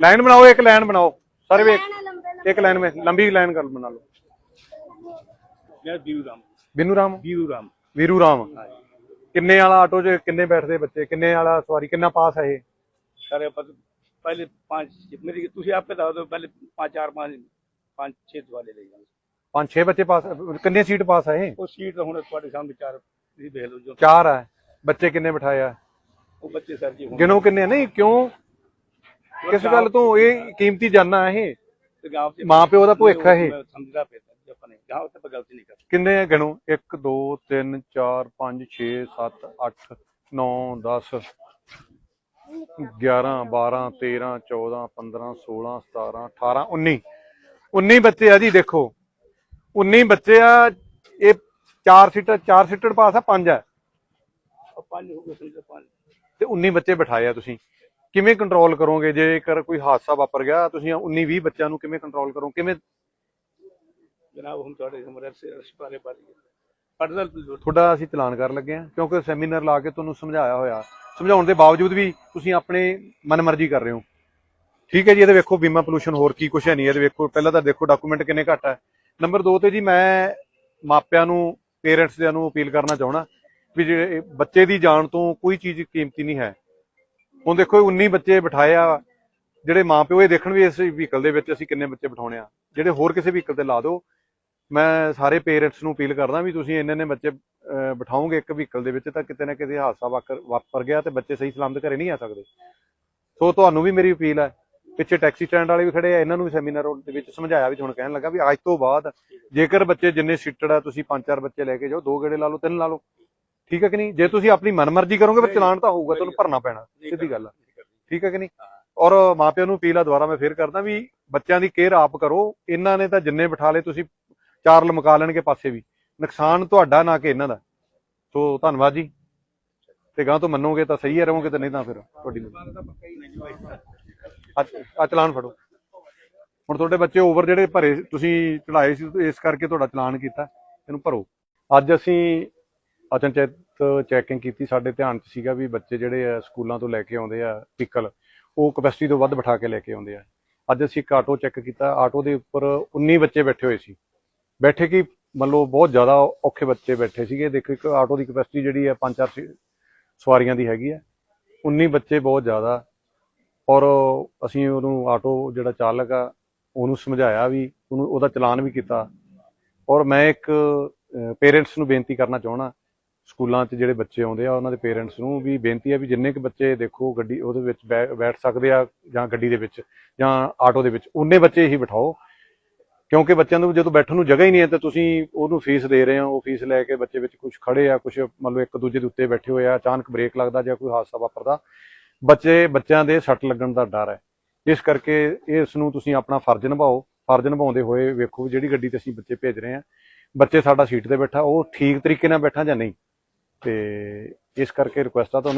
Line बनाओ एक line बनाओ सारे वे एक लाइन में लंबी लाइन कर बना लो ਮੈਂ ਵੀਰੂ ਰਾਮ बिनू राम ਵੀਰੂ ਰਾਮ ਵੀਰੂ ਰਾਮ ਕਿੰਨੇ ਵਾਲਾ ਆਟੋ 'ਚ ਕਿੰਨੇ ਬੈਠਦੇ ਬੱਚੇ ਕਿੰਨੇ ਵਾਲਾ ਸਵਾਰੀ ਕਿੰਨਾ ਪਾਸ ਹੈ ਇਹ ਸਾਰੇ ਪਰ ਪਹਿਲੇ ਪੰਜ ਮੇਰੀ ਤੁਸੀਂ ਆਪੇ ਦੱਸ ਦਿਓ ਪਹਿਲੇ ਪੰਜ ਚਾਰ ਪੰਜ ਪੰਜ ਛੇ ਵਾਲੇ ਲੈ ਜਾਓ ਪੰਜ ਛੇ ਬੱਚੇ ਪਾਸ ਕਿੰਨੇ ਸੀਟ ਪਾਸ ਹੈ ਇਹ ਉਹ ਸੀਟ ਤਾਂ ਹੁਣ ਤੁਹਾਡੇ ਸਾਹਮਣੇ ਚਾਰ ਤੁਸੀਂ ਦੇਖ ਲਓ ਜੋ ਚਾਰ ਹੈ ਬੱਚੇ ਕਿੰਨੇ ਬਿਠਾਏ ਆ ਉਹ ਬੱਚੇ ਸਰ ਜੀ ਹੁਣ ਗਿਣੋ ਕਿੰਨੇ ਨਹੀਂ ਕਿਉਂ ਕਿਸ ਗੱਲ ਤੋਂ ਇਹ ਕੀਮਤੀ ਜਾਨਾ ਇਹ? ਮਾਂ ਪਿਓ ਦਾ ਭੁੱਖ ਹੈ ਇਹ? ਸਮਝਦਾ ਪਿਆ ਜੀ ਆਪਾਂ ਨੇ ਗਾਂਵ ਤੇ ਆਪਾਂ ਗਲਤੀ ਨਹੀਂ ਕਰਦੇ। ਕਿੰਨੇ ਆ ਗਿਣੋ? 1 2 3 4 5 6 7 8 9 10 11 12 13 14 15 16 17 18 19 19 ਬੱਚੇ ਆ ਜੀ ਦੇਖੋ। 19 ਬੱਚੇ ਆ ਇਹ ਚਾਰ ਸੀਟਰ ਚਾਰ ਸੀਟਰ ਪਾਸ ਆ ਪੰਜ ਆ। ਉਹ ਪੰਜ ਹੋ ਗਏ ਸਮਝੋ ਪੰਜ। ਤੇ 19 ਬੱਚੇ ਬਿਠਾਏ ਆ ਤੁਸੀਂ। ਕਿਵੇਂ ਕੰਟਰੋਲ ਕਰੋਗੇ? ਜੇਕਰ ਕੋਈ ਹਾਦਸਾ ਵਾਪਰ ਗਿਆ ਤੁਸੀਂ 19 20 ਬੱਚਿਆਂ ਨੂੰ ਕਿਵੇਂ ਕੰਟਰੋਲ ਕਰੋ ਕਿਵੇਂ ਜਨਾਬ ਹੁਣ ਤੁਹਾਡੇ ਸਮਰੇ ਸੇ ਬਾਰੇ ਪੜਦਾ ਤੁਹਾਡਾ ਅਸੀਂ ਚਲਾਨ ਕਰਨ ਲੱਗੇ ਆ ਕਿਉਂਕਿ ਸੈਮੀਨਾਰ ਲਾ ਕੇ ਤੁਹਾਨੂੰ ਸਮਝਾਇਆ ਹੋਇਆ। ਸਮਝਾਉਣ ਦੇ ਬਾਵਜੂਦ ਵੀ ਤੁਸੀਂ ਆਪਣੇ ਮਨਮਰਜ਼ੀ ਕਰ ਰਹੇ ਹੋ। ਠੀਕ ਹੈ ਜੀ ਇਹਦੇ ਵੇਖੋ ਬੀਮਾ ਪੋਲੂਸ਼ਨ ਹੋਰ ਕੀ ਕੁਛ ਹੈ ਨਹੀਂ। ਇਹਦੇ ਵੇਖੋ ਪਹਿਲਾਂ ਤਾਂ ਦੇਖੋ ਡਾਕੂਮੈਂਟ ਕਿੰਨੇ ਘੱਟ ਹੈ। ਨੰਬਰ 2 ਤੇ ਜੀ ਮੈਂ ਮਾਪਿਆਂ ਨੂੰ ਪੇਰੈਂਟਸ ਦੇ ਨੂੰ ਅਪੀਲ ਕਰਨਾ ਚਾਹਣਾ ਵੀ ਜਿਹੜੇ ਬੱਚੇ ਦੀ ਜਾਨ ਤੋਂ ਕੋਈ ਚੀਜ਼ ਕੀਮਤੀ ਨਹੀਂ ਹੈ। ਹੁਣ ਦੇਖੋ 19 ਬੱਚੇ ਬਿਠਾਏ ਆ ਜਿਹੜੇ ਮਾਪਿਓ ਇਹ ਦੇਖਣ ਵੀ ਇਸ ਵਹੀਕਲ ਦੇ ਵਿੱਚ ਅਸੀਂ ਕਿੰਨੇ ਬੱਚੇ ਬਿਠਾਉਣੇ ਆ। ਜਿਹੜੇ ਹੋਰ ਕਿਸੇ ਵਹੀਕਲ ਤੇ ਲਾ ਦਿਓ ਮੈਂ ਸਾਰੇ ਪੇਰੈਂਟਸ ਨੂੰ ਅਪੀਲ ਕਰਦਾ ਵੀ ਤੁਸੀਂ ਇੰਨੇ ਨੇ ਬੱਚੇ ਅਹ, ਬਿਠਾਓਗੇ ਇੱਕ ਵਹੀਕਲ ਦੇ ਵਿੱਚ ਤਾਂ ਕਿਤੇ ਨਾ ਕਿਤੇ ਹਾਦਸਾ ਵਾਕਰ- ਵਾਪਰ ਗਿਆ ਤੇ ਬੱਚੇ ਸਹੀ ਸਲਾਮਤ ਘਰੇ ਨਹੀਂ ਆ ਸਕਦੇ। ਸੋ ਤੁਹਾਨੂੰ ਵੀ ਮੇਰੀ ਅਪੀਲ ਹੈ। ਪਿੱਛੇ ਟੈਕਸੀ ਸਟੈਂਡ ਵਾਲੇ ਵੀ ਖੜੇ ਆ ਇਹਨਾਂ ਨੂੰ ਵੀ ਸੈਮੀਨਾਰ ਦੇ ਵਿੱਚ ਸਮਝਾਇਆ ਵੀ ਹੁਣ ਕਹਿਣ ਲੱਗਾ ਵੀ ਅੱਜ ਤੋਂ ਬਾਅਦ ਜੇਕਰ ਬੱਚੇ ਜਿੰਨੇ ਸੀਟਡ ਆ ਤੁਸੀਂ ਪੰਜ ਚਾਰ ਬੱਚੇ ਲੈ ਕੇ ਜਾਓ ਦੋ ਗੇੜੇ ਲਾ ਲਓ ਤਿੰਨ ਲਾ ਲਓ। ਠੀਕ ਹੈ ਕਿ ਨਹੀਂ? ਜੇ ਤੁਸੀਂ ਆਪਣੀ ਮਨਮਰਜ਼ੀ ਕਰੋਗੇ ਫਿਰ ਚਲਾਨ ਤਾਂ ਹੋਊਗਾ ਤੁਹਾਨੂੰ ਭਰਨਾ ਪੈਣਾ ਸਿੱਧੀ ਗੱਲ ਆ। ਠੀਕ ਹੈ ਕਿ ਨਹੀਂ? ਔਰ ਮਾਪਿਆਂ ਨੂੰ ਅਪੀਲ ਆ ਦੁਬਾਰਾ ਮੈਂ ਫੇਰ ਕਰਦਾ ਵੀ ਬੱਚਿਆਂ ਦੀ ਕੇਅਰ ਆਪ ਕਰੋ ਇਹਨਾਂ ਨੇ ਤਾਂ ਜਿੰਨੇ ਬਿਠਾ ਲਏ ਤੁਸੀਂ ਚਾਰ ਲਮਕਾ ਲੈਣਗੇ ਪਾਸੇ ਵੀ। ਨੁਕਸਾਨ ਤੁਹਾਡਾ ਨਾ ਕਿ ਇਹਨਾਂ ਦਾ। ਸੋ ਧੰਨਵਾਦ ਜੀ। ਤੇ ਗਾਂ ਤੋਂ ਮੰਨੋਗੇ ਤਾਂ ਸਹੀ ਹੈ ਰਹੋਗੇ ਤਾਂ ਨਹੀਂ ਤਾਂ ਫਿਰ ਤੁਹਾਡੀ ਆ ਚਲਾਨ ਫੜੋ। ਹੁਣ ਤੁਹਾਡੇ ਬੱਚੇ ਓਵਰ ਜਿਹੜੇ ਭਰੇ ਤੁਸੀਂ ਚੜਾਏ ਸੀ ਇਸ ਕਰਕੇ ਤੁਹਾਡਾ ਚਲਾਨ ਕੀਤਾ। ਇਹਨੂੰ ਭਰੋ। ਅੱਜ ਅਸੀਂ ਅਚਨਚੇਤ ਚੈਕਿੰਗ ਕੀਤੀ, ਸਾਡੇ ਧਿਆਨ 'ਚ ਸੀਗਾ ਵੀ ਬੱਚੇ ਜਿਹੜੇ ਆ ਸਕੂਲਾਂ ਤੋਂ ਲੈ ਕੇ ਆਉਂਦੇ ਆ ਵਹੀਕਲ ਉਹ ਕਪੈਸਿਟੀ ਤੋਂ ਵੱਧ ਬਿਠਾ ਕੇ ਲੈ ਕੇ ਆਉਂਦੇ ਆ। ਅੱਜ ਅਸੀਂ ਇੱਕ ਆਟੋ ਚੈੱਕ ਕੀਤਾ ਆਟੋ ਦੇ ਉੱਪਰ 19 ਬੱਚੇ ਬੈਠੇ ਹੋਏ ਸੀ। ਬੈਠੇ ਕੀ, ਮੰਨ ਲਓ ਬਹੁਤ ਜ਼ਿਆਦਾ ਔਖੇ ਬੱਚੇ ਬੈਠੇ ਸੀਗੇ। ਦੇਖੋ ਇੱਕ ਆਟੋ ਦੀ ਕਪੈਸਿਟੀ ਜਿਹੜੀ ਹੈ ਪੰਜ ਚਾਰ ਸੀ- ਸਵਾਰੀਆਂ ਦੀ ਹੈਗੀ ਹੈ 19 ਬੱਚੇ ਬਹੁਤ ਜ਼ਿਆਦਾ। ਔਰ ਅਸੀਂ ਉਹਨੂੰ ਆਟੋ ਜਿਹੜਾ ਚਾਲਕ ਆ, ਉਹਨੂੰ ਸਮਝਾਇਆ ਵੀ, ਉਹਨੂੰ ਉਹਦਾ ਚਲਾਨ ਵੀ ਕੀਤਾ। ਔਰ ਮੈਂ ਇੱਕ ਪੇਰੈਂਟਸ ਨੂੰ ਬੇਨਤੀ ਕਰਨਾ ਚਾਹਣਾ ਸਕੂਲਾਂ 'ਚ ਜਿਹੜੇ ਬੱਚੇ ਆਉਂਦੇ ਆ, ਉਹਨਾਂ ਦੇ ਪੇਰੈਂਟਸ ਨੂੰ ਵੀ ਬੇਨਤੀ ਆ ਵੀ ਜਿੰਨੇ ਕੁ ਬੱਚੇ ਦੇਖੋ ਗੱਡੀ, ਉਹਦੇ ਵਿੱਚ ਬੈ- ਬੈਠ ਸਕਦੇ ਆ ਜਾਂ ਗੱਡੀ ਦੇ ਵਿੱਚ ਜਾਂ ਆਟੋ ਦੇ ਵਿੱਚ ਉਨੇ ਬੱਚੇ ਹੀ ਬਿਠਾਓ। ਕਿਉਂਕਿ ਬੱਚਿਆਂ ਨੂੰ ਜਦੋਂ ਬੈਠਣ ਨੂੰ ਜਗ੍ਹਾ ਹੀ ਨਹੀਂ ਹੈ, ਤਾਂ ਤੁਸੀਂ ਉਹਨੂੰ ਫੀਸ ਦੇ ਰਹੇ ਹੋ, ਉਹ ਫੀਸ ਲੈ ਕੇ ਬੱਚੇ ਵਿੱਚ ਕੁਝ ਖੜੇ ਆ ਕੁਝ ਮਤਲਬ ਇੱਕ ਦੂਜੇ ਦੇ ਉੱਤੇ ਬੈਠੇ ਹੋਏ ਆ, ਅਚਾਨਕ ਬ੍ਰੇਕ ਲੱਗਦਾ ਜਾਂ ਕੋਈ ਹਾਦਸਾ ਵਾਪਰਦਾ, ਬੱਚੇ, ਬੱਚਿਆਂ ਦੇ ਸੱਟ ਲੱਗਣ ਦਾ ਡਰ ਹੈ। ਇਸ ਕਰਕੇ ਇਸ ਨੂੰ ਤੁਸੀਂ ਆਪਣਾ ਫਰਜ਼ ਨਿਭਾਓ। ਫਰਜ਼ ਨਿਭਾਉਂਦੇ ਹੋਏ ਵੇਖੋ ਵੀ ਜਿਹੜੀ ਗੱਡੀ ਤੇ ਅਸੀਂ ਬੱਚੇ ਭੇਜ ਰਹੇ ਹਾਂ ਬੱਚੇ ਸਾਡਾ ਸੀਟ ਤੇ ਬੈਠਾ, ਉਹ ਠੀਕ ਤਰੀਕੇ ਨਾਲ ਬੈਠਾ ਜਾਂ ਨਹੀਂ। ਇਸ ਕਰਕੇ ਰਿਕੁਐਸਟ ਆ ਤੁਹਾਨੂੰ